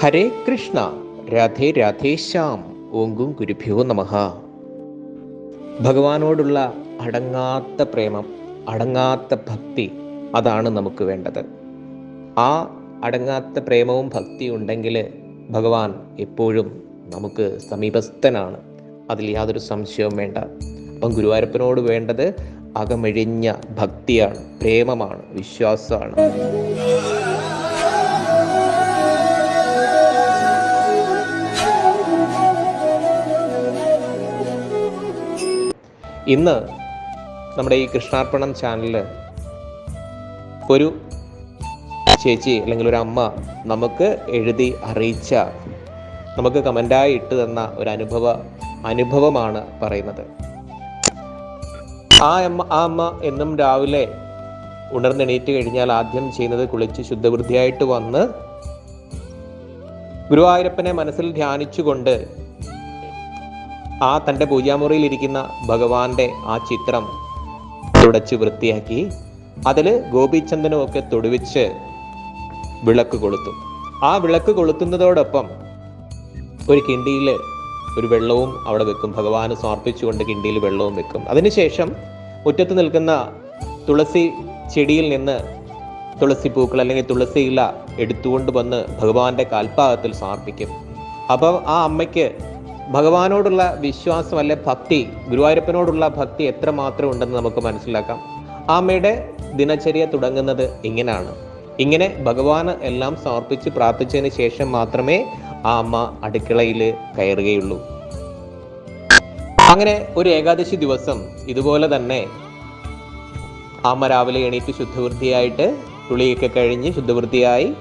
ഹരേ കൃഷ്ണ രാധേ രാധേശ്യാം ഓങ്കും ഗുരുഭ്യോ നമഃ. ഭഗവാനോടുള്ള അടങ്ങാത്ത പ്രേമം അടങ്ങാത്ത ഭക്തി അതാണ് നമുക്ക് വേണ്ടത്. ആ അടങ്ങാത്ത പ്രേമവും ഭക്തിയും ഉണ്ടെങ്കിൽ ഭഗവാൻ എപ്പോഴും നമുക്ക് സമീപസ്ഥനാണ്. അതിൽ യാതൊരു സംശയവും വേണ്ട. അപ്പം ഗുരുവായൂരപ്പനോട് വേണ്ടത് അകമെഴിഞ്ഞ ഭക്തിയാണ് പ്രേമമാണ് വിശ്വാസമാണ്. ഇന്ന് നമ്മുടെ ഈ കൃഷ്ണാർപ്പണം ചാനലിൽ ഒരു ചേച്ചി അല്ലെങ്കിൽ ഒരു അമ്മ നമുക്ക് എഴുതി അറിയിച്ച നമുക്ക് കമന്റായി ഇട്ട് തന്ന ഒരു അനുഭവ അനുഭവമാണ് പറയുന്നത്. ആ അമ്മ ആ അമ്മ എന്നും രാവിലെ ഉണർന്നെണീറ്റ് കഴിഞ്ഞാൽ ആദ്യം ചെയ്യുന്നത് കുളിച്ച് ശുദ്ധവൃത്തിയായിട്ട് വന്ന് ഗുരുവായൂരപ്പനെ മനസ്സിൽ ധ്യാനിച്ചുകൊണ്ട് ആ തന്റെ പൂജാമുറിയിലിരിക്കുന്ന ഭഗവാന്റെ ആ ചിത്രം തുടച്ച് വൃത്തിയാക്കി അതിൽ ഗോപിചന്ദനും ഒക്കെ തൊടുവിച്ച് വിളക്ക് കൊളുത്തും. ആ വിളക്ക് കൊളുത്തുന്നതോടൊപ്പം ഒരു കിണ്ടിയിൽ ഒരു വെള്ളവും അവിടെ വെക്കും. ഭഗവാന് സമർപ്പിച്ചുകൊണ്ട് കിണ്ടിയിൽ വെള്ളവും വെക്കും. അതിനുശേഷം മുറ്റത്ത് നിൽക്കുന്ന തുളസി ചെടിയിൽ നിന്ന് തുളസി പൂക്കൾ അല്ലെങ്കിൽ തുളസി ഇല എടുത്തുകൊണ്ട് വന്ന് ഭഗവാന്റെ കാൽപ്പാകത്തിൽ സമർപ്പിക്കും. അപ്പം ആ അമ്മയ്ക്ക് ഭഗവാനോടുള്ള വിശ്വാസം അല്ലെ ഭക്തി ഗുരുവായൂരപ്പനോടുള്ള ഭക്തി എത്രമാത്രം ഉണ്ടെന്ന് നമുക്ക് മനസ്സിലാക്കാം. ആമയുടെ ദിനചര്യ തുടങ്ങുന്നത് ഇങ്ങനെയാണ്. ഇങ്ങനെ ഭഗവാന് എല്ലാം സമർപ്പിച്ച് പ്രാർത്ഥിച്ചതിന് ശേഷം മാത്രമേ ആ അമ്മ അടുക്കളയിൽ കയറുകയുള്ളൂ. അങ്ങനെ ഒരു ഏകാദശി ദിവസം ഇതുപോലെ തന്നെ അമ്മ രാവിലെ എണീറ്റ് ശുദ്ധവൃത്തിയായിട്ട് തുളിയൊക്കെ കഴിഞ്ഞ് ശുദ്ധവൃത്തിയായി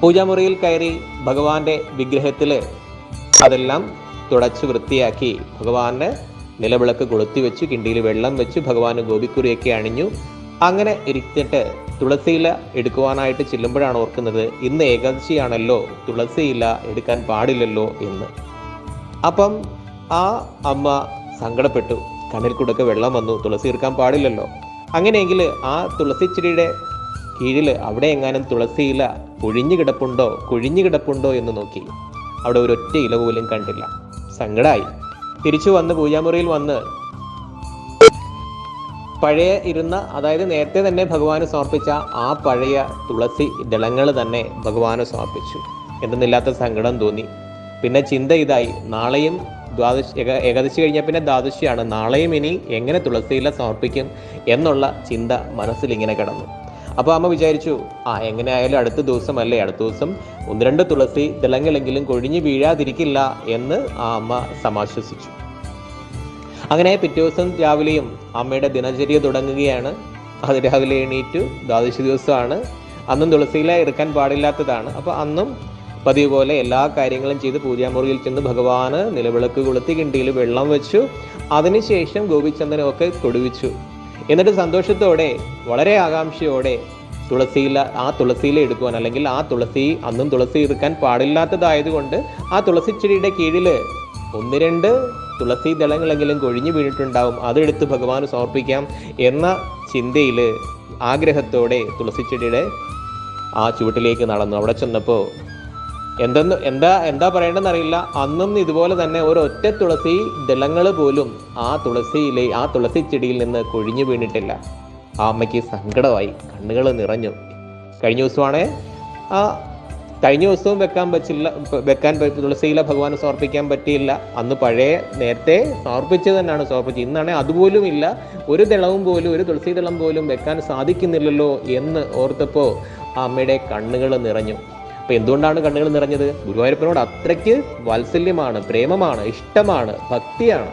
പൂജാമുറിയിൽ കയറി ഭഗവാന്റെ വിഗ്രഹത്തിൽ അതെല്ലാം തുടച്ച് വൃത്തിയാക്കി ഭഗവാന് നിലവിളക്ക് കൊളുത്തി വെച്ച് കിണ്ടിയിൽ വെള്ളം വെച്ച് ഭഗവാന് ഗോപിക്കുറിയൊക്കെ അണിഞ്ഞു. അങ്ങനെ ഇരിച്ചിട്ട് തുളസിയില എടുക്കുവാനായിട്ട് ചെല്ലുമ്പോഴാണ് ഓർക്കുന്നത് ഇന്ന് ഏകാദശിയാണല്ലോ തുളസിയില എടുക്കാൻ പാടില്ലല്ലോ എന്ന്. അപ്പം ആ അമ്മ സങ്കടപ്പെട്ടു. കണ്ണിൽ കൂടൊക്കെ വെള്ളം വന്നു തുളസി എടുക്കാൻ പാടില്ലല്ലോ. അങ്ങനെയെങ്കിൽ ആ തുളസി ചെടിയുടെ കീഴിൽ അവിടെ എങ്ങാനും തുളസിയില കുഴിഞ്ഞു കിടപ്പുണ്ടോ കുഴിഞ്ഞു കിടപ്പുണ്ടോ എന്ന് നോക്കി. അവിടെ ഒരൊറ്റ ഇല പോലും കണ്ടില്ല. സങ്കടമായി തിരിച്ചു വന്ന് പൂജാമുറിയിൽ വന്ന് പഴയ ഇരുന്ന അതായത് നേരത്തെ തന്നെ ഭഗവാന് സമർപ്പിച്ച ആ പഴയ തുളസി ദളങ്ങൾ തന്നെ ഭഗവാന് സമർപ്പിച്ചു. എന്തെന്നില്ലാത്ത സങ്കടം തോന്നി. പിന്നെ ചിന്ത ഇതായി. നാളെയും ദ്വാദശി ഏക- ഏകാദശി കഴിഞ്ഞാൽ പിന്നെ ദ്വാദശിയാണ്. നാളെയും ഇനി എങ്ങനെ തുളസിയില സമർപ്പിക്കും എന്നുള്ള ചിന്ത മനസ്സിൽ ഇങ്ങനെ കിടന്നു. അപ്പോൾ അമ്മ വിചാരിച്ചു ആ എങ്ങനെ ആയാലും അടുത്ത ദിവസമല്ലേ അടുത്ത ദിവസം ഒന്ന് രണ്ട് തുളസി തിളങ്ങലെങ്കിലും കൊഴിഞ്ഞു വീഴാതിരിക്കില്ല എന്ന് ആ അമ്മ സമാശ്വസിച്ചു. അങ്ങനെ പിറ്റേ ദിവസം രാവിലെയും അമ്മയുടെ ദിനചര്യ തുടങ്ങുകയാണ്. അത് രാവിലെ എണീറ്റു ദ്വാദശി ദിവസമാണ്. അന്നും തുളസിയില എടുക്കാൻ പാടില്ലാത്തതാണ്. അപ്പോൾ അന്നും പതിവ് പോലെ എല്ലാ കാര്യങ്ങളും ചെയ്ത് പൂജാമുറിയിൽ ചെന്ന് ഭഗവാന് നിലവിളക്ക് കൊളുത്തി കിണ്ടിയിൽ വെള്ളം വെച്ചു. അതിനുശേഷം ഗോപിചന്ദനമൊക്കെ കൊടുവിച്ചു എന്നിട്ട് സന്തോഷത്തോടെ വളരെ ആകാംക്ഷയോടെ തുളസിയില ആ തുളസിയില എടുക്കുവാൻ അല്ലെങ്കിൽ ആ തുളസി അന്നും തുളസി എടുക്കാൻ പാടില്ലാത്തതായതുകൊണ്ട് ആ തുളസി ചെടിയുടെ കീഴിൽ ഒന്ന് രണ്ട് തുളസി ദളങ്ങളെങ്കിലും കൊഴിഞ്ഞു വീണിട്ടുണ്ടാവും. അതെടുത്ത് ഭഗവാന് സമർപ്പിക്കാം എന്ന ചിന്തയിൽ ആഗ്രഹത്തോടെ തുളസി ചെടിയുടെ ആ ചുവട്ടിലേക്ക് നടന്നു. അവിടെ ചെന്നപ്പോൾ എന്തെന്ന് എന്താ എന്താ പറയേണ്ടതെന്ന് അറിയില്ല അന്നും ഇതുപോലെ തന്നെ ഒരൊറ്റ തുളസി ദളങ്ങൾ പോലും ആ തുളസിയിലെ ആ തുളസി ചെടിയിൽ നിന്ന് കൊഴിഞ്ഞു വീണിട്ടില്ല. ആ അമ്മയ്ക്ക് സങ്കടമായി കണ്ണുകൾ നിറഞ്ഞു. കഴിഞ്ഞ ദിവസമാണേ ആ കഴിഞ്ഞ ദിവസവും വെക്കാൻ പറ്റില്ല വെക്കാൻ തുളസിയില ഭഗവാന് സമർപ്പിക്കാൻ പറ്റിയില്ല. അന്ന് പഴയ നേരത്തെ സമർപ്പിച്ചത് തന്നെയാണ് സമർപ്പിച്ചത്. ഇന്നാണെങ്കിൽ അതുപോലും ഇല്ല. ഒരു ദളവും പോലും ഒരു തുളസി ദളം പോലും വെക്കാൻ സാധിക്കുന്നില്ലല്ലോ എന്ന് ഓർത്തപ്പോൾ ആ അമ്മയുടെ കണ്ണുകൾ നിറഞ്ഞു. അപ്പൊ എന്തുകൊണ്ടാണ് കണ്ണുകൾ നിറഞ്ഞത്? ഗുരുവായൂരപ്പനോട് അത്രയ്ക്ക് വാത്സല്യമാണ് പ്രേമമാണ് ഇഷ്ടമാണ് ഭക്തിയാണ്.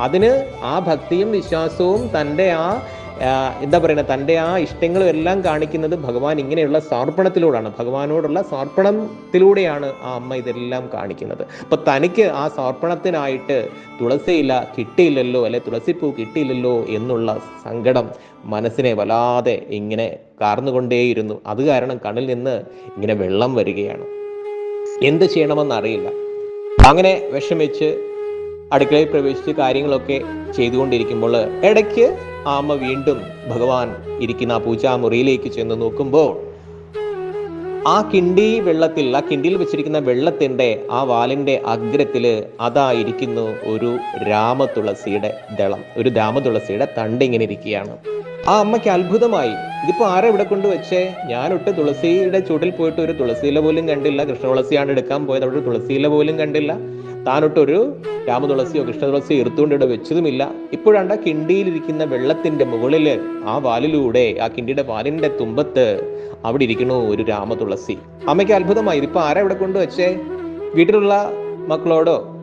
അതിന് ആ ഭക്തിയും വിശ്വാസവും തന്റെ ആ എന്താ പറയുന്നത് തന്റെ ആ ഇഷ്ടങ്ങളും എല്ലാം കാണിക്കുന്നത് ഭഗവാൻ ഇങ്ങനെയുള്ള സമർപ്പണത്തിലൂടെയാണ് ഭഗവാനോടുള്ള സമർപ്പണത്തിലൂടെയാണ് ആ അമ്മ ഇതെല്ലാം കാണിക്കുന്നത്. അപ്പൊ തനിക്ക് ആ സമർപ്പണത്തിനായിട്ട് തുളസിയില കിട്ടിയില്ലല്ലോ അല്ലെ തുളസിപ്പൂ കിട്ടിയില്ലല്ലോ എന്നുള്ള സങ്കടം മനസ്സിനെ വല്ലാതെ ഇങ്ങനെ കാർന്നുകൊണ്ടേയിരുന്നു. അത് കാരണം കണ്ണിൽ നിന്ന് ഇങ്ങനെ വെള്ളം വരികയാണ്. എന്ത് ചെയ്യണമെന്നറിയില്ല. അങ്ങനെ വിഷമിച്ച് അടുക്കളയിൽ പ്രവേശിച്ച് കാര്യങ്ങളൊക്കെ ചെയ്തുകൊണ്ടിരിക്കുമ്പോൾ ഇടയ്ക്ക് ആമ വീണ്ടും ഭഗവാൻ ഇരിക്കുന്ന ആ പൂജാമുറിയിലേക്ക് ചെന്ന് നോക്കുമ്പോൾ ആ കിണ്ടി വെള്ളത്തിൽ ആ കിണ്ടിയിൽ വെച്ചിരിക്കുന്ന വെള്ളത്തിന്റെ ആ വാലിന്റെ അഗ്രത്തിൽ അതായിരിക്കുന്നു ഒരു രാമതുളസിയുടെ ദളം ഒരു രാമതുളസിയുടെ തണ്ട് ഇങ്ങനെ ഇരിക്കുകയാണ്. ആ അമ്മയ്ക്ക് അത്ഭുതമായി ഇതിപ്പോൾ ആരാ ഇവിടെ കൊണ്ട് വെച്ചേ? ഞാനൊട്ട് തുളസിയുടെ ചൂട്ടിൽ പോയിട്ട് ഒരു തുളസിയില പോലും കണ്ടില്ല. കൃഷ്ണ തുളസിയാണ് എടുക്കാൻ പോയത് അവിടെ തുളസിയില പോലും കണ്ടില്ല. താനൊട്ടൊരു രാമതുളസിയോ കൃഷ്ണതുളസിയോ എടുത്തുകൊണ്ട് ഇവിടെ വെച്ചതുമില്ല. ഇപ്പോഴാണ്ട് കിണ്ടിയിലിരിക്കുന്ന വെള്ളത്തിന്റെ മുകളിൽ ആ വാലിലൂടെ ആ കിണ്ടിയുടെ വാലിന്റെ തുമ്പത്ത് അവിടെ ഇരിക്കണു ഒരു രാമതുളസി. അമ്മയ്ക്ക് അത്ഭുതമായി ഇപ്പൊ ആരാ ഇവിടെ കൊണ്ടുവച്ചേ? വീട്ടിലുള്ള മക്കളോടോ?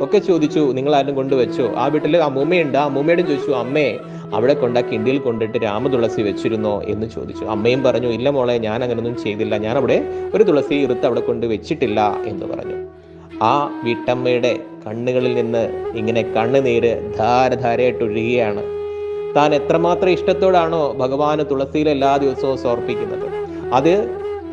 ഒക്കെ ചോദിച്ചു നിങ്ങൾ ആരും കൊണ്ടുവച്ചോ? ആ വീട്ടിൽ അമ്മൂമ്മയുണ്ട്. അമ്മൂമ്മയോടും ചോദിച്ചു അമ്മേ അവിടെ കൊണ്ട് ആ കിണ്ടിയിൽ കൊണ്ടിട്ട് രാമതുളസി വെച്ചിരുന്നോ? എന്ന് ചോദിച്ചു. അമ്മയും പറഞ്ഞു ഇല്ല മോളെ ഞാൻ അങ്ങനൊന്നും ചെയ്തില്ല. ഞാൻ അവിടെ ഒരു തുളസി ഇറുത്ത് അവിടെ കൊണ്ട് വെച്ചിട്ടില്ല എന്ന് പറഞ്ഞു. ആ വീട്ടമ്മയുടെ കണ്ണുകളിൽ നിന്ന് ഇങ്ങനെ കണ്ണുനീര് ധാരധാരയായിട്ട് ഒഴുകുകയാണ് താൻ എത്രമാത്രം ഇഷ്ടത്തോടാണോ ഭഗവാന് തുളസിയിൽ എല്ലാ ദിവസവും സമർപ്പിക്കുന്നത്. അത്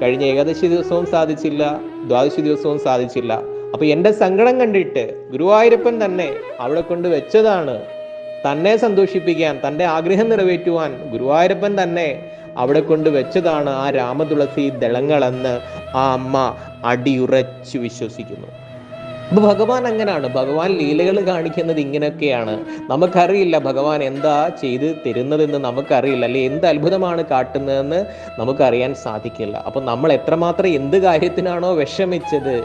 കഴിഞ്ഞ ഏകാദശി ദിവസവും സാധിച്ചില്ല ദ്വാദശി ദിവസവും സാധിച്ചില്ല. അപ്പൊ എന്റെ സങ്കടം കണ്ടിട്ട് ഗുരുവായൂരപ്പൻ തന്നെ അവിടെ കൊണ്ട് വെച്ചതാണ് തന്നെ സന്തോഷിപ്പിക്കാൻ തന്റെ ആഗ്രഹം നിറവേറ്റുവാൻ ഗുരുവായൂരപ്പൻ തന്നെ അവിടെ കൊണ്ട് വെച്ചതാണ് ആ രാമതുളസി ദളങ്ങളെന്ന് ആ അമ്മ അടിയുറച്ചു വിശ്വസിക്കുന്നു. അപ്പൊ ഭഗവാൻ അങ്ങനെയാണ് ഭഗവാൻ ലീലകൾ കാണിക്കുന്നത് ഇങ്ങനെയൊക്കെയാണ്. നമുക്കറിയില്ല ഭഗവാൻ എന്താ ചെയ്ത് തരുന്നതെന്ന് നമുക്കറിയില്ല. അല്ലെ എന്ത് അത്ഭുതമാണ് കാട്ടുന്നതെന്ന് നമുക്കറിയാൻ സാധിക്കില്ല. അപ്പൊ നമ്മൾ എത്രമാത്രം എന്ത് കാര്യത്തിനാണോ വിഷമിച്ചത്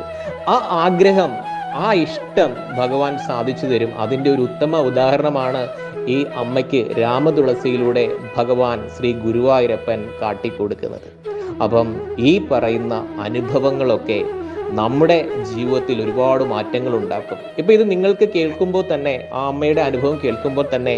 ആ ആഗ്രഹം ആ ഇഷ്ടം ഭഗവാൻ സാധിച്ചു തരും. അതിന്റെ ഒരു ഉത്തമ ഉദാഹരണമാണ് ഈ അമ്മയ്ക്ക് രാമതുളസിയിലൂടെ ഭഗവാൻ ശ്രീ ഗുരുവായൂരപ്പൻ കാട്ടിക്കൊടുക്കുന്നത്. അപ്പം ഈ പറയുന്ന അനുഭവങ്ങളൊക്കെ നമ്മുടെ ജീവിതത്തിൽ ഒരുപാട് മാറ്റങ്ങൾ ഉണ്ടാക്കും. ഇപ്പൊ ഇത് നിങ്ങൾക്ക് കേൾക്കുമ്പോൾ തന്നെ ആ അമ്മയുടെ അനുഭവം കേൾക്കുമ്പോൾ തന്നെ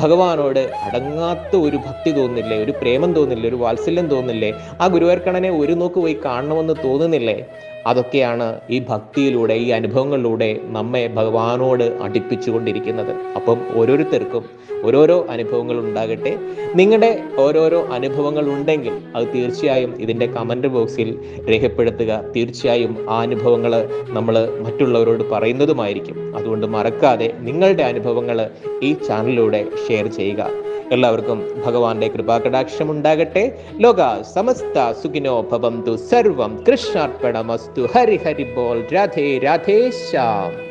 ഭഗവാനോട് അടങ്ങാത്ത ഒരു ഭക്തി തോന്നില്ലേ ഒരു പ്രേമം തോന്നില്ലേ ഒരു വാത്സല്യം തോന്നില്ലേ ആ ഗുരുവായൂർക്കണനെ ഒരു നോക്ക് പോയി കാണണമെന്ന് തോന്നുന്നില്ലേ? അതൊക്കെയാണ് ഈ ഭക്തിയിലൂടെ ഈ അനുഭവങ്ങളിലൂടെ നമ്മെ ഭഗവാനോട് അടുപ്പിച്ചുകൊണ്ടിരിക്കുന്നത്. അപ്പം ഓരോരുത്തർക്കും ഓരോരോ അനുഭവങ്ങൾ ഉണ്ടാകട്ടെ. നിങ്ങളുടെ ഓരോരോ അനുഭവങ്ങൾ ഉണ്ടെങ്കിൽ അത് തീർച്ചയായും ഇതിന്റെ കമന്റ് ബോക്സിൽ രേഖപ്പെടുത്തുക. തീർച്ചയായും ആ അനുഭവങ്ങൾ നമ്മൾ മറ്റുള്ളവരോട് പറയുന്നതുമായിരിക്കും. അതുകൊണ്ട് മറക്കാതെ നിങ്ങളുടെ അനുഭവങ്ങൾ ഈ ചാനലിലൂടെ ഷെയർ ചെയ്യുക. എല്ലാവർക്കും ഭഗവാന്റെ കൃപാകടാക്ഷം ഉണ്ടാകട്ടെ. ലോക സമസ്ത സുഖിനോ ഭവന്തു. സർവം കൃഷ്ണാർപ്പണമസ്തു. ഹരി ഹരി ബോൾ. രാധേ രാധേ ശ്യാം.